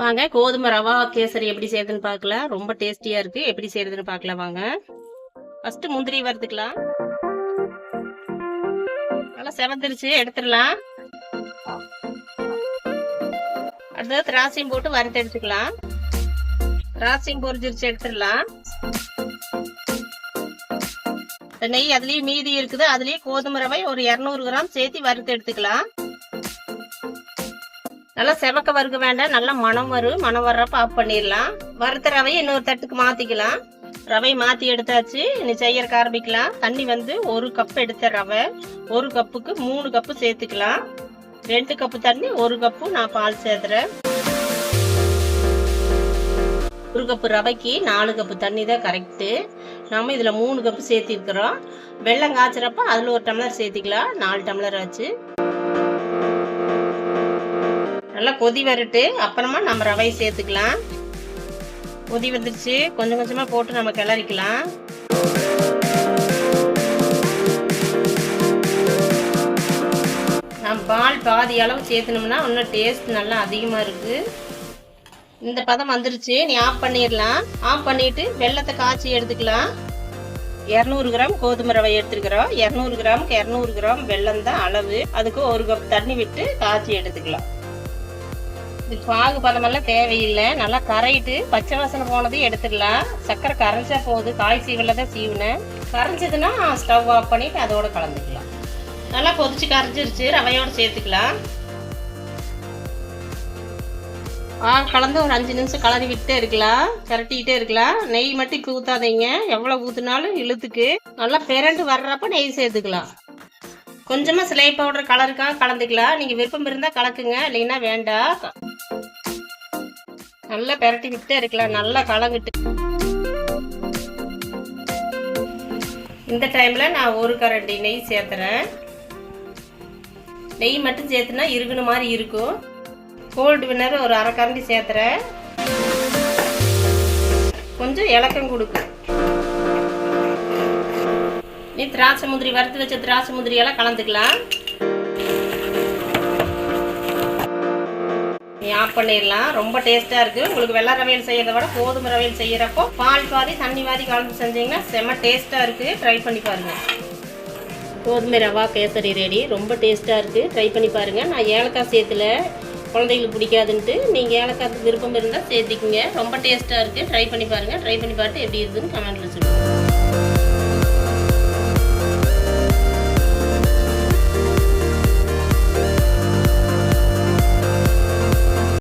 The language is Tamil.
வாங்க கோதுமை ரவா கேசரி எப்படி செய்யறதுன்னு பார்க்கலாம் ரொம்ப டேஸ்டியா இருக்கு. எப்படி செய்யறதுன்னு பார்க்கலாம் வாங்க. ஃபர்ஸ்ட் முந்திரி வறுத்துக்கலாம். நல்லா செவந்துருச்சு எடுத்துடலாம். அடுத்தது திராட்சையும் போட்டு வறுத்து எடுத்துக்கலாம். திராட்சையும் பொறிஞ்சிருச்சு எடுத்துடலாம். நெய் அதுலயே மீதி இருக்குது. அதுலயே கோதுமை ரவை ஒரு இரநூறு கிராம் சேர்த்து வறுத்து எடுத்துக்கலாம். நல்லா செவக்க வறுக்க வேண்டாம். நல்லா மணம் வரும் மணம் வர்றப்ப ஆஃப் பண்ணிடலாம். வறுத்த ரவையை இன்னொரு தட்டுக்கு மாற்றிக்கலாம் ரவை மாற்றி எடுத்தாச்சு. இனி செய்யறக்கு ஆரம்பிக்கலாம். தண்ணி வந்து ஒரு கப் எடுத்த ரவை. ஒரு கப்புக்கு மூணு கப்பு சேர்த்துக்கலாம். ரெண்டு கப்பு தண்ணி ஒரு கப்பு நான் பால் சேர்த்துறேன். ஒரு கப்பு ரவைக்கு நாலு கப்பு தண்ணி தான் கரெக்டு நம்ம இதில் மூணு கப்பு சேர்த்திருக்கிறோம். வெள்ளம் காய்ச்சறப்ப அதில் ஒரு டம்ளர் சேர்த்திக்கலாம். நாலு டம்ளர் ஆச்சு. நல்லா கொதி வரட்டு. அப்புறமா நம்ம ரவையை சேர்த்துக்கலாம். கொதி வந்துருச்சு. கொஞ்சம் கொஞ்சமாக போட்டு நம்ம கிளறிக்கலாம். நம்ம பால் பாதி அளவு சேர்த்துனோம்னா இன்னும் டேஸ்ட் நல்லா அதிகமாக இருக்குது இந்த பதம் வந்துருச்சு. நீ ஆஃப் பண்ணிடலாம். ஆஃப் பண்ணிட்டு வெள்ளத்தை காய்ச்சி எடுத்துக்கலாம். இரநூறு கிராம் கோதுமை ரவை எடுத்துருக்கிறோம். இரநூறு கிராமுக்கு இரநூறு கிராம் வெல்லம் தான் அளவு. அதுக்கு ஒரு கப் தண்ணி விட்டு காய்ச்சி எடுத்துக்கலாம். இது பாகு பதமெல்லாம் தேவையில்லை. நல்லா கரையிட்டு பச்சை வாசனை போனதையும் எடுத்துடலாம். சர்க்கரை கரைஞ்சா போகுது. காய் சீவில் தான் சீவினேன். கரைஞ்சதுன்னா ஸ்டவ் ஆஃப் பண்ணிட்டு அதோட கலந்துக்கலாம். நல்லா கொதிச்சு கரைஞ்சிருச்சு. ரவையோடு சேர்த்துக்கலாம். பாகு கலந்து ஒரு அஞ்சு நிமிஷம் கலரி விட்டே இருக்கலாம். கரட்டிக்கிட்டே இருக்கலாம். நெய் மட்டும் ஊற்றாதீங்க எவ்வளோ ஊற்றுனாலும் இழுத்துக்கு. நல்லா பிறண்டு வர்றப்ப நெய் சேர்த்துக்கலாம். கொஞ்சமாக சிலை பவுடர் கலருக்காக கலந்துக்கலாம். நீங்கள் விருப்பம் இருந்தால் கலக்குங்க. இல்லைன்னா வேண்டாம். நல்லா பெரட்டி விட்டே இருக்கலாம். நல்லா கலங்கிட்டு இந்த டைமில் நான் ஒரு கரண்டி நெய் சேர்த்துறேன். நெய் மட்டும் சேர்த்துனா இருக்குன மாதிரி இருக்கும். கோல்டு வினர் ஒரு அரை கரண்டி சேர்த்துறேன். கொஞ்சம் இலக்கம் கொடுக்கும். நீ திராட்சை முந்திரி வறுத்து வச்ச திராட்சை முந்திரியெல்லாம் கலந்துக்கலாம். ஆஃப் பண்ணிடலாம் ரொம்ப டேஸ்ட்டாக இருக்குது உங்களுக்கு வெள்ளை ரவையில் செய்கிறத விட கோதுமை ரவையில் செய்கிறப்போ பால் பாதி தண்ணி பாதி கலந்து செஞ்சீங்கன்னா செம்ம டேஸ்ட்டாக இருக்குது ட்ரை பண்ணி பாருங்கள் கோதுமை ரவா கேசரி ரெடி. ரொம்ப டேஸ்ட்டாக இருக்குது ட்ரை பண்ணி பாருங்கள் நான் ஏலக்காய் சேர்த்துல குழந்தைகளுக்கு பிடிக்காதுன்ட்டு நீங்கள் ஏலக்காய் விருப்பம் இருந்தால் சேர்த்திக்கிங்க. ரொம்ப டேஸ்ட்டாக இருக்குது ட்ரை பண்ணி பாருங்கள் ட்ரை பண்ணி பார்த்து எப்படி இருக்குதுன்னு கமெண்ட்டில் சொல்லுங்கள்